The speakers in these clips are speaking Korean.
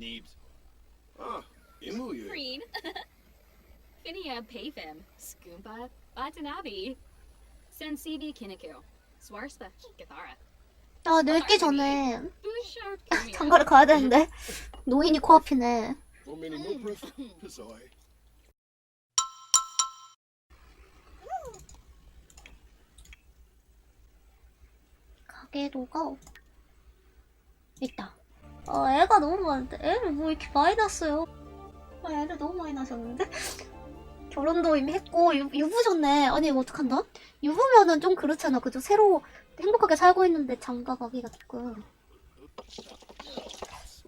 Neebs. Ah, Imuya. Green. Finia Payfim. Skoompa. Batanabi. Sensibi Kinniku. Swarspa. Gathara. 아, 늙기 전에 Bouchard. 장가를 가야 되는데. 노인이 코앞이네. Omini Muprif. Pizoi. 가게도가 있다. 아, 애가 너무 많은데. 애를 뭐 이렇게 많이 낳았어요. 아, 애를 너무 많이 낳으셨는데? 결혼도 이미 했고, 유, 유부셨네. 아니, 이거 어떡한다? 유부면은 좀 그렇잖아. 그죠? 새로 행복하게 살고 있는데 장가 가기가 조금.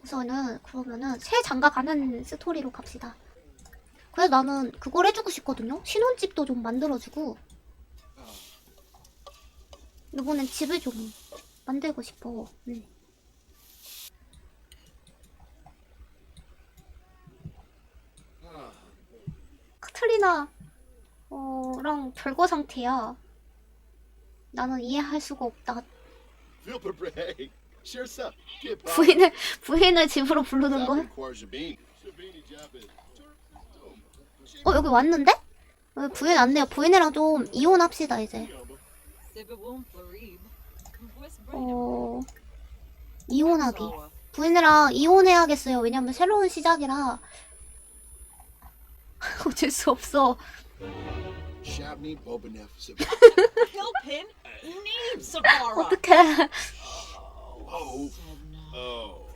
우선은, 그러면은, 새 장가 가는 스토리로 갑시다. 그래서 나는 그걸 해주고 싶거든요? 신혼집도 좀 만들어주고, 이번엔 집을 좀 만들고 싶어. 응. 카트리나 어랑 별거 상태야. 나는 이해할 수가 없다. 부인을 부인을 집으로 부르는 Jabin. 어 여기 왔는데? 어, 부인 안 돼요. 부인이랑 좀 이혼합시다 이제. 어 이혼하기. 부인이랑 이혼해야겠어요. 왜냐면 새로운 시작이라 어쩔 수 없어. Help him! Need Sabara! 어떡해. Oh. Oh.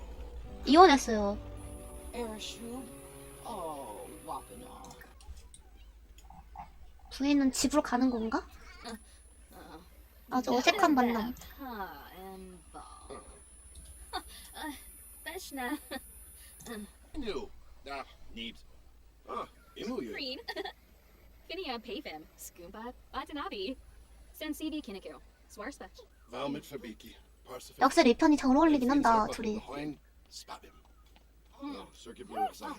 이혼했어요. Ereshub? Oh. 부인은 집으로 가는 건가? 아주 어색한 만남. Beshna. Ah. Ah, Imuya. Green. Finia Payfim. Skoompa. Batanabi. Sensibi Kinniku. Swarspa. Valmit Fabiki. Parsifal. 역시 이 편이 잘 어울리긴 한다 둘이. Behind. Spot him. Oh, Circuit Blue Exile.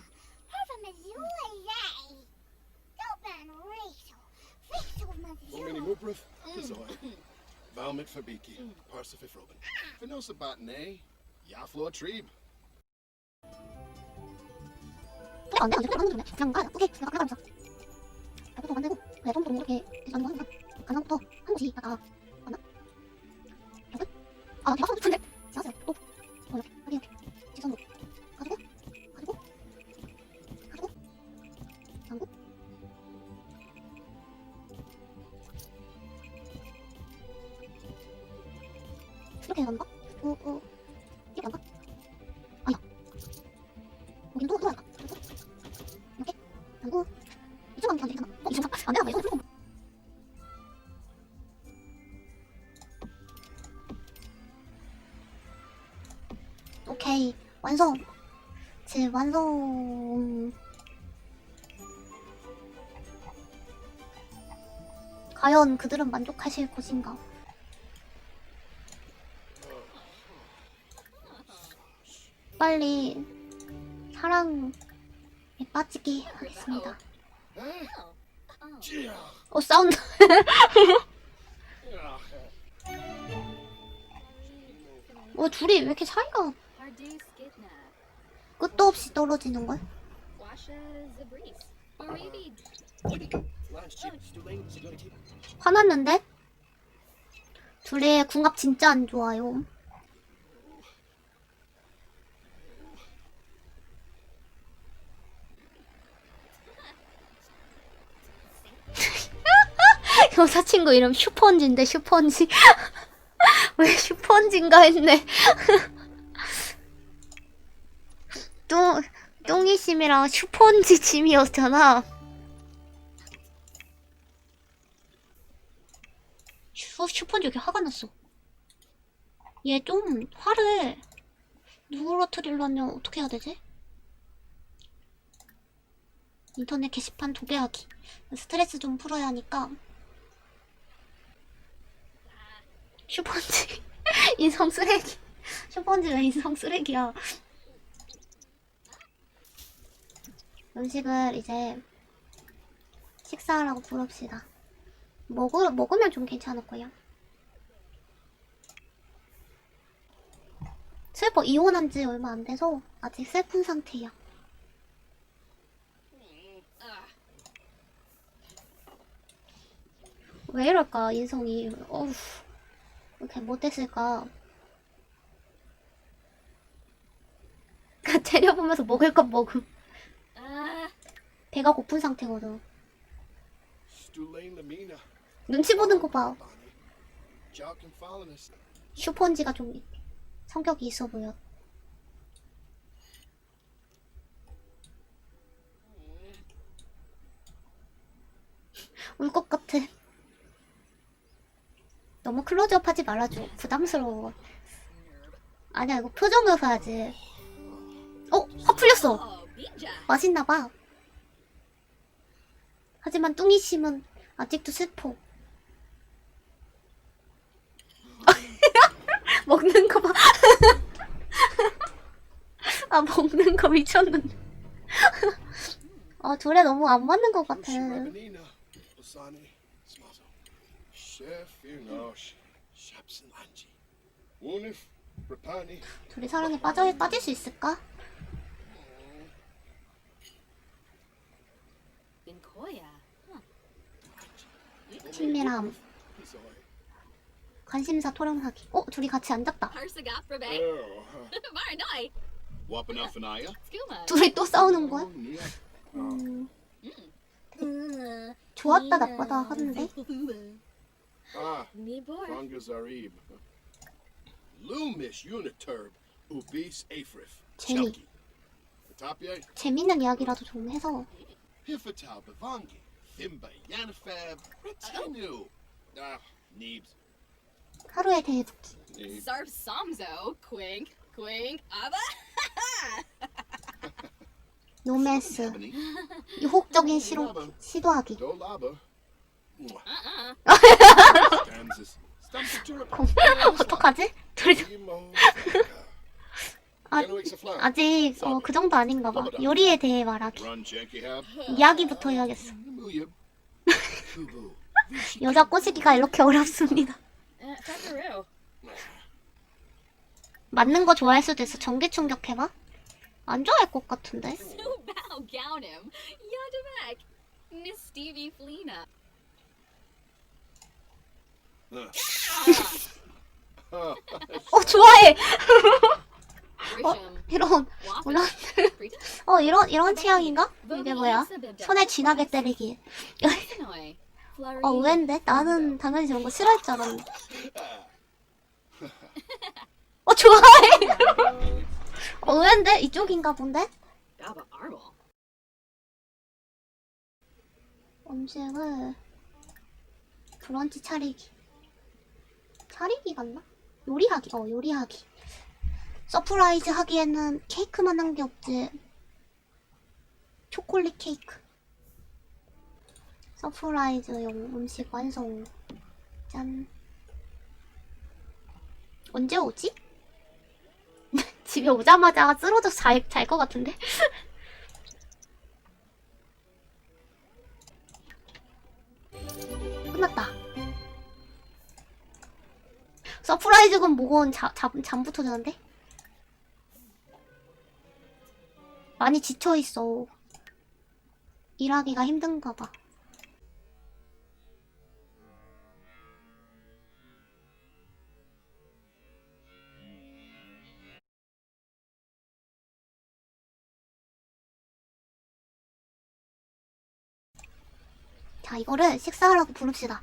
Omini Muprif. Pizoi. Valmit Fabiki. Parsifal Robin. Venosa Botane. Yaflo Treeb. 안 돼, 안 돼, 안 돼, 그냥 가, 오케이, 내가 가면서. 나도 만들고, 그래, 좀더 이렇게, 나도 하니까, 가능부터 한 곳이, 아까, 맞나? 아, 대박 싶은데? 지하철, 또, 어, 여기, 여기, 지 완성 과연 그들은 만족하실 것인가 빨리 사랑에 빠지게 하겠습니다. 어 사운드 어 둘이 왜 이렇게 차이가. 끝도 없이 떨어지는. Baribi. 화났는데? 둘의 궁합 진짜 안 좋아요. 여자친구 이름 슈펀지인데 슈펀지 왜 슈펀지인가 했네 똥 똥이심이랑 슈펀지 짐이었잖아 슈, 슈펀지 이렇게 화가 났어. 얘 좀 화를 누그러뜨리려면 어떻게 해야 되지? 인터넷 게시판 도배하기. 스트레스 좀 풀어야 하니까. 슈펀지. 인성 쓰레기. 슈펀지 왜 인성 쓰레기야. 음식을 이제 식사하라고 부릅시다. 먹으, 먹으면 좀 괜찮을 거야. 슬퍼 이혼한 지 얼마 안 돼서 아직 슬픈 상태야. 왜 이럴까 인성이 어우 왜 이렇게 못됐을까 때려보면서 먹을 건 먹음 배가 고픈 상태거든. 눈치 보는 거봐 and Follinus. 슈퍼인지가 좀 성격이 있어 보여 울 것 같아 너무 클로즈업 하지 말아줘 부담스러워 아니야 이거 표정으로 해야지 어? 화 풀렸어 oh, Bija. 맛있나봐. 하지만 뚱이심은 아직도 슬퍼. 먹는 거 봐. 아, 먹는 거 미쳤는데. 아, 둘에 너무 안 맞는 것 같아. 둘이 사랑에 빠져, 빠질 수 있을까? 팀이랑. 관심사 토론하기. 어, 둘이 같이 앉았다. Oh. 둘이 또 싸우는 거야? 음, Uh, 좋았다, 나쁘다 하는데. Ah. Nibor. Ranga Zarib. Lumish Uniturb. Ubis Afrif. Jenny. Chelki. Tapia. 재밌는 이야기라도 좀 해서. Hifatal Bavangi. Thimba Yanifab. Retinu. Ah. Neebs. 하루에 대해 묻기. Neebs. Sarv Samzo. Quink. Quink. Abba. 노메스. Ebony. 유혹적인 시로, 시도하기. Dolaba. Uh-uh. Kansas. Stump 어떡하지? 둘이 아, Genoix Aflan. 아직 어, 그 정도 아닌가 봐. 요리에 대해 말하기. Run Jankihab. 이야기부터 해야겠어. 여자 꼬시기가 이렇게 어렵습니다. Uh. 맞는 거 좋아할 수도 있어. 전기 충격 해봐. 안 좋아할 것 같은데. 어 좋아해. Grisham. 이런. Frita. 어 이런 이런 취향인가? 이게 뭐야? 손에 쥐나게 때리기. 어 의외인데? 나는 당연히 저런 거 싫어할 줄 알았는데. 어 좋아해. 어 의외인데? 이쪽인가 본데? 음식을 브런치 차리기 차리기 같나? 요리하기 어 요리하기 서프라이즈 하기에는 케이크만 한 게 없지 초콜릿 케이크 서프라이즈용 음식 완성 짠 언제 오지? 집에 오자마자 쓰러져 잘잘 것 같은데 끝났다. 서프라이즈군 뭐건 잠부터 자는데? 많이 지쳐있어. 일하기가 힘든가 봐. 자, 이거를 식사하라고 부릅시다.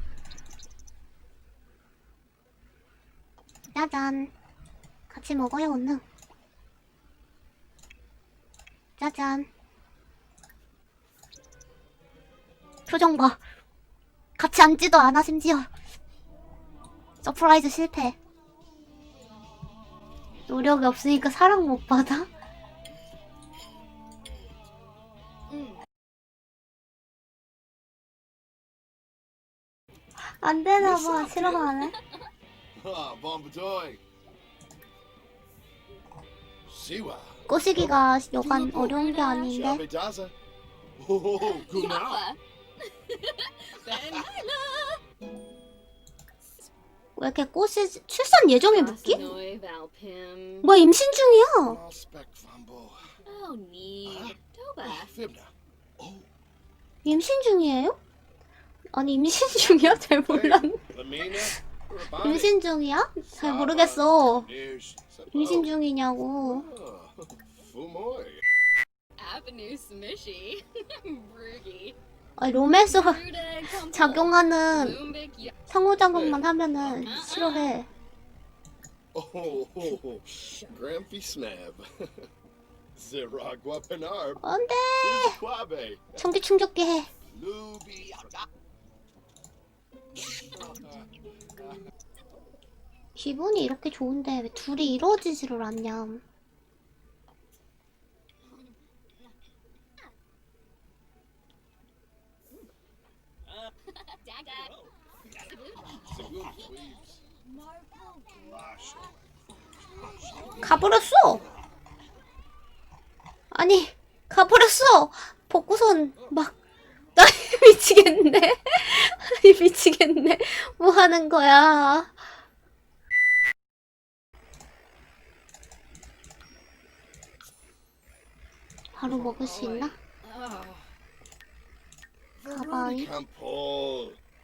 짜잔. 같이 먹어요, 오늘. 짜잔. 표정 봐. 같이 앉지도 않아, 심지어. 서프라이즈 실패. 노력이 없으니까 사랑 못 받아? 안 되나 봐, 싫어하네. Ah, Bombadoy. Siwa. 꼬시기가 여간 어려운 게 아닌데. Oh. 왜 이렇게 꽃이 출산? Fascinoi Valpim. 뭐야 임신 중이야? Oh. Oh, 임신 중이에요? 아니 임신 중이야? 잘. Rabani. 임신 중이야? 잘 모르겠어. 임신 중이냐고. Oh, Fumoy. Avenue Smishy. Broogie. 로맨스 Ruda Compo. 작용하는. Yo- 상호 작용만 하면은 싫어해. Oh, Grampy Snab. Ziragua Penarb. 안 돼. Quabe. 전기 충격기 해. Luby. 기분이 이렇게 좋은데 왜 둘이 이루어지지를 않냐. Sagoon Sweeps. 가버렸어. 아니 가버렸어. 복구선 막. 나 미치겠네. 아니 미치겠네. 뭐 하는 거야? 바로 먹을 수 있나? 가방이.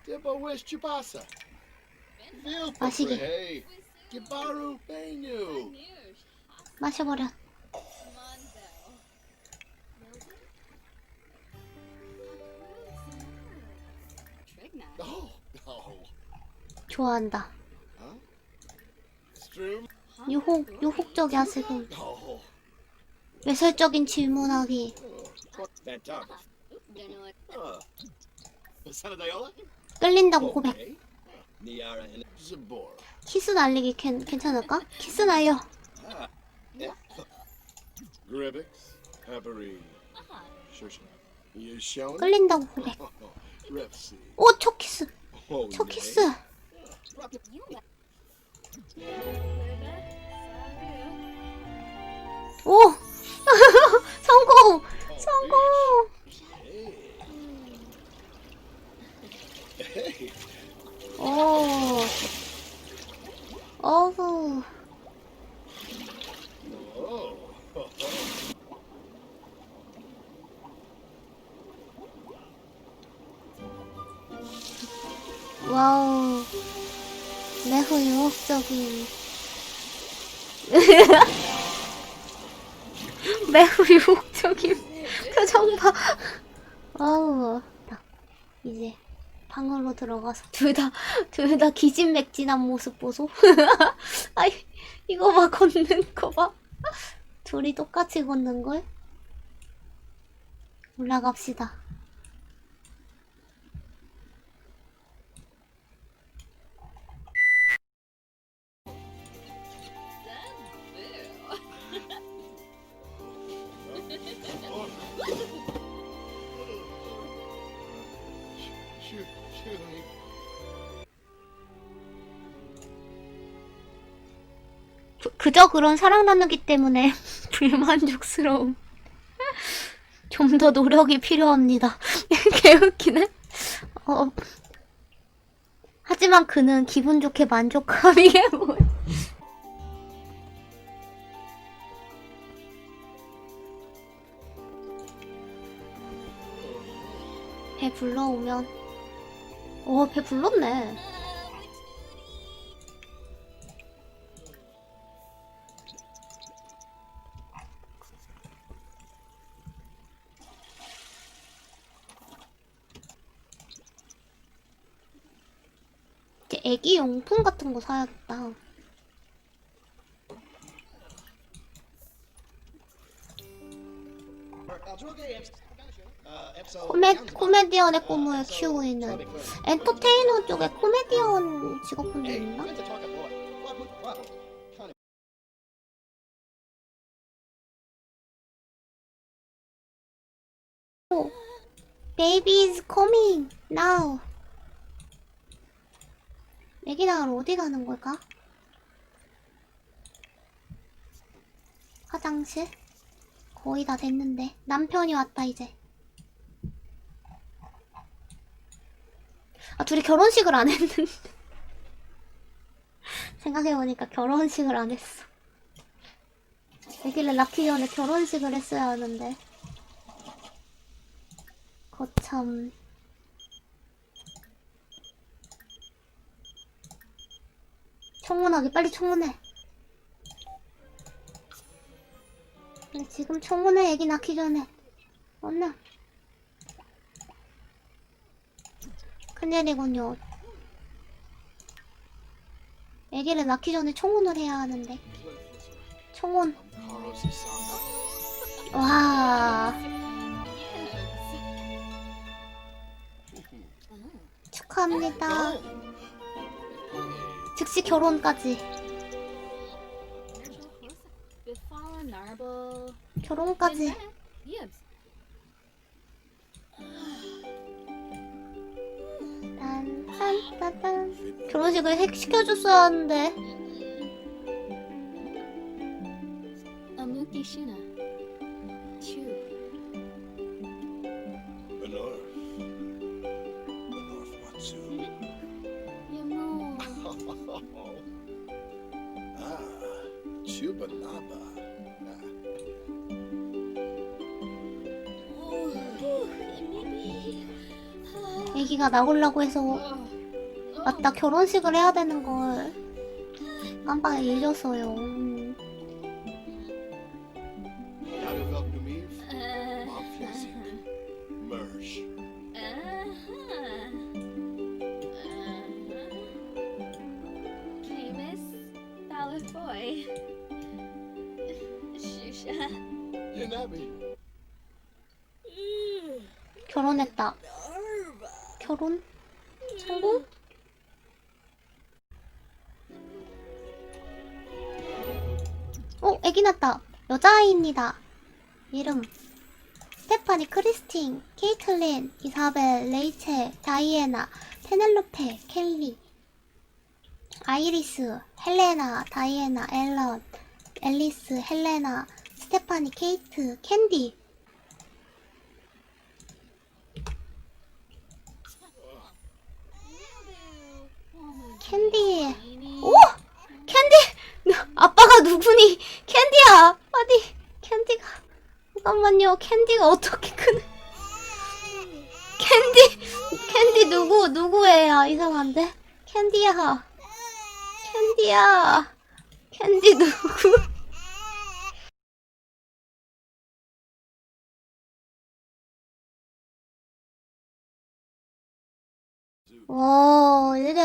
Vilpa 마시게. 마셔버려. 좋아한다. 유혹 유혹적이야 지금. 외설적인 질문하기. Uh. 끌린다고 고백. 키스 날리기 괜, 괜찮을까? 키스 날려. Ah. 끌린다고 고백. 오, 첫 키스. Oh, 첫. 키스. 오! 성공! 성공! 오. 어후. 들어가서 둘 다, 둘 다 기진맥진한 모습 보소. 아이, 이거 봐, 걷는 거 봐. 둘이 똑같이 걷는 걸? 올라갑시다. 그- 그저 그런 사랑 나누기 때문에 불만족스러움. 좀 더 노력이 필요합니다. 개웃기네. 어. 하지만 그는 기분 좋게 만족함 이게 뭐야? 배 불러오면 어, 배 불렀네. 애기 용품 같은 거 사야겠다. 코메, 코미디언의 꿈을 키우고 있는 엔터테이너 쪽에 코미디언 직업군도 있나? Baby is coming. 애기 낳으러 어디 가는 걸까? 화장실? 거의 다 됐는데 남편이 왔다 이제. 아 둘이 결혼식을 안 했는데. 생각해보니까 결혼식을 안 했어. 아기를 낳기 전에 결혼식을 했어야 하는데. 거참. 청문하기 빨리 청문해. 지금 청문회 애기 낳기 전에. 얼른. 큰일이군요. 애기를 낳기 전에 청혼을 해야 하는데. 청혼. 와. 축하합니다. 즉시 결혼까지. 결혼까지. 결혼식을 해- 시켜줬어야 하는데. 애기가 나오려고 해서 맞다 결혼식을 해야 되는 걸 깜빡 잊었어요. 결혼? 성공? 어, 애기 낳다. 여자아이입니다. 이름. 스테파니, 크리스틴, 케이틀린, 이사벨, 레이첼, 다이애나, 페넬로페, 켈리, 아이리스, 헬레나, 다이애나, 앨런, 앨리스, 헬레나, 스테파니, 케이트, 캔디. 캔디. 오! 캔디! 아빠가 누구니? 캔디야! 어디? 캔디가. 잠깐만요. 캔디가 어떻게 크는. 캔디! 캔디 누구? 누구예요? 이상한데? 캔디야. 캔디야. 캔디 누구? 와,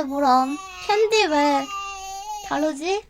뭐람? 캔디 왜 다르지?